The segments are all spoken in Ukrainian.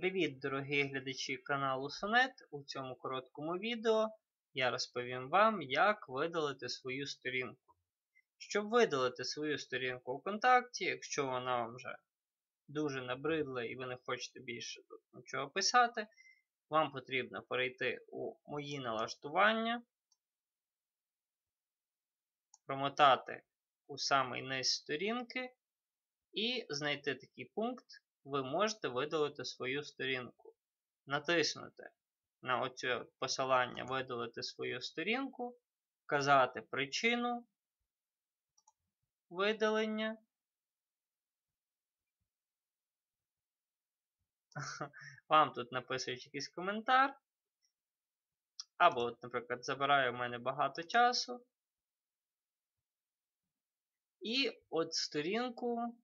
Привіт, дорогі глядачі каналу Сонет. У цьому короткому відео я розповім вам, як видалити свою сторінку. Щоб видалити свою сторінку у контакті, якщо вона вам вже дуже набридла і ви не хочете більше тут нічого писати, вам потрібно перейти у мої налаштування, промотати у самий низ сторінки і знайти такий пункт ви можете видалити свою сторінку. Натиснути на оце посилання видалити свою сторінку, вказати причину видалення. Вам тут напишуть якийсь коментар. Або, от, наприклад, забирає в мене багато часу. І от сторінку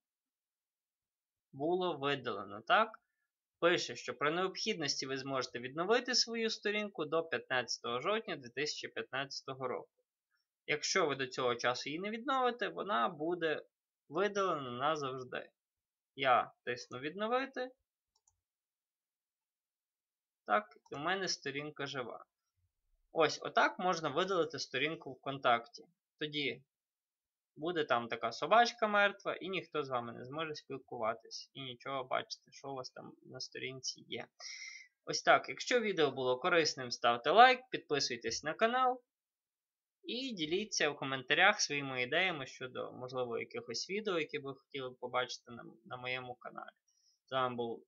було видалено. так? Пише, що при необхідності ви зможете відновити свою сторінку до 15 жовтня 2015 року. Якщо ви до цього часу її не відновите, вона буде видалена назавжди. Я тисну відновити. Так, і у мене сторінка жива. Ось, отак можна видалити сторінку ВКонтакті. Тоді буде там така собачка мертва, і ніхто з вами не зможе спілкуватись і нічого бачити, що у вас там на сторінці є. Ось так. Якщо відео було корисним, ставте лайк, підписуйтесь на канал і діліться в коментарях своїми ідеями щодо, можливо, якихось відео, які ви хотіли побачити на, на моєму каналі. З вами був